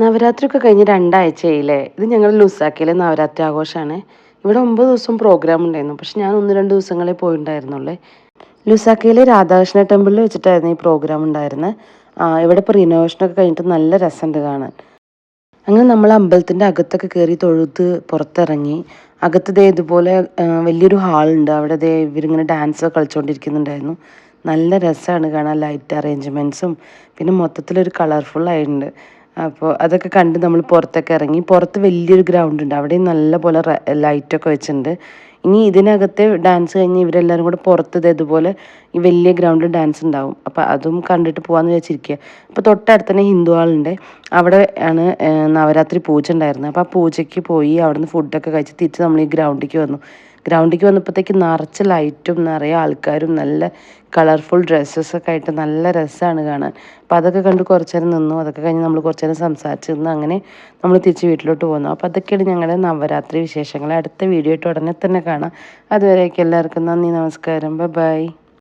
നവരാത്രി ഒക്കെ കഴിഞ്ഞ് രണ്ടാഴ്ചയായില്ലേ? ഇത് ഞങ്ങൾ ലുസാക്കിയിലെ നവരാത്രി ആഘോഷമാണ് ഇവിടെ ഒമ്പത് ദിവസം പ്രോഗ്രാം ഉണ്ടായിരുന്നു. പക്ഷെ ഞാൻ ഒന്ന് രണ്ട് ദിവസങ്ങളെ പോയിട്ടുണ്ടായിരുന്നുള്ളേ. ലുസാക്കയിലെ രാധാകൃഷ്ണ ടെമ്പിളിൽ വെച്ചിട്ടായിരുന്നു ഈ പ്രോഗ്രാം ഉണ്ടായിരുന്നത് ആ ഇവിടെ ഇപ്പോൾ റിനോവേഷനൊക്കെ കഴിഞ്ഞിട്ട് നല്ല രസമുണ്ട് കാണാൻ. അങ്ങനെ നമ്മൾ അമ്പലത്തിന്റെ അകത്തൊക്കെ കയറി തൊഴുത്ത് പുറത്തിറങ്ങി. അകത്ത് ദേ ഇതുപോലെ വലിയൊരു ഹാളുണ്ട് അവിടെ ദേ ഇവരിങ്ങനെ ഡാൻസ് കളിച്ചുകൊണ്ടിരിക്കുന്നുണ്ടായിരുന്നു നല്ല രസമാണ് കാണാൻ. ലൈറ്റ് അറേഞ്ച്മെന്റ്സും പിന്നെ മൊത്തത്തിലൊരു കളർഫുൾ ആയിട്ടുണ്ട്. അപ്പോൾ അതൊക്കെ കണ്ട് നമ്മൾ പുറത്തൊക്കെ ഇറങ്ങി. പുറത്ത് വലിയൊരു ഗ്രൗണ്ട് ഉണ്ട്. അവിടെയും നല്ല പോലെ ലൈറ്റൊക്കെ വെച്ചിട്ടുണ്ട്. ഇനി ഇതിനകത്തെ ഡാൻസ് കഴിഞ്ഞ് ഇവരെല്ലാവരും കൂടെ പുറത്ത് ഇതുപോലെ ഈ വലിയ ഗ്രൗണ്ടിൽ ഡാൻസ് ഉണ്ടാവും. അപ്പോൾ അതും കണ്ടിട്ട് പോകാമെന്ന് വെച്ചിരിക്കുക അപ്പോൾ തൊട്ടടുത്ത് തന്നെ ഹിന്ദു ആളുണ്ട് അവിടെ ആണ് നവരാത്രി പൂജ ഉണ്ടായിരുന്നത് അപ്പോൾ ആ പൂജയ്ക്ക് പോയി അവിടുന്ന് ഫുഡൊക്കെ കഴിച്ച് തിരിച്ച് നമ്മൾ ഈ ഗ്രൗണ്ടിലേക്ക് വന്നു. ഗ്രൗണ്ടിലേക്ക് വന്നപ്പോഴത്തേക്ക് നിറച്ച് ലൈറ്റും നിറയെ ആൾക്കാരും നല്ല കളർഫുൾ ഡ്രസ്സസൊക്കെ ആയിട്ട് നല്ല രസമാണ് കാണാൻ. അപ്പോൾ അതൊക്കെ കണ്ട് കുറച്ച് നേരം നിന്നു. അതൊക്കെ കഴിഞ്ഞ് നമ്മൾ കുറച്ച് നേരം സംസാരിച്ച് നിന്ന് അങ്ങനെ നമ്മൾ തിരിച്ച് വീട്ടിലോട്ട് പോകുന്നു അപ്പോൾ അതൊക്കെയാണ് ഞങ്ങളുടെ നവരാത്രി വിശേഷങ്ങൾ. അടുത്ത വീഡിയോ ആയിട്ട് ഉടനെ തന്നെ കാണാം. അതുവരേക്കും എല്ലാവർക്കും നന്ദി നമസ്കാരം. ബൈ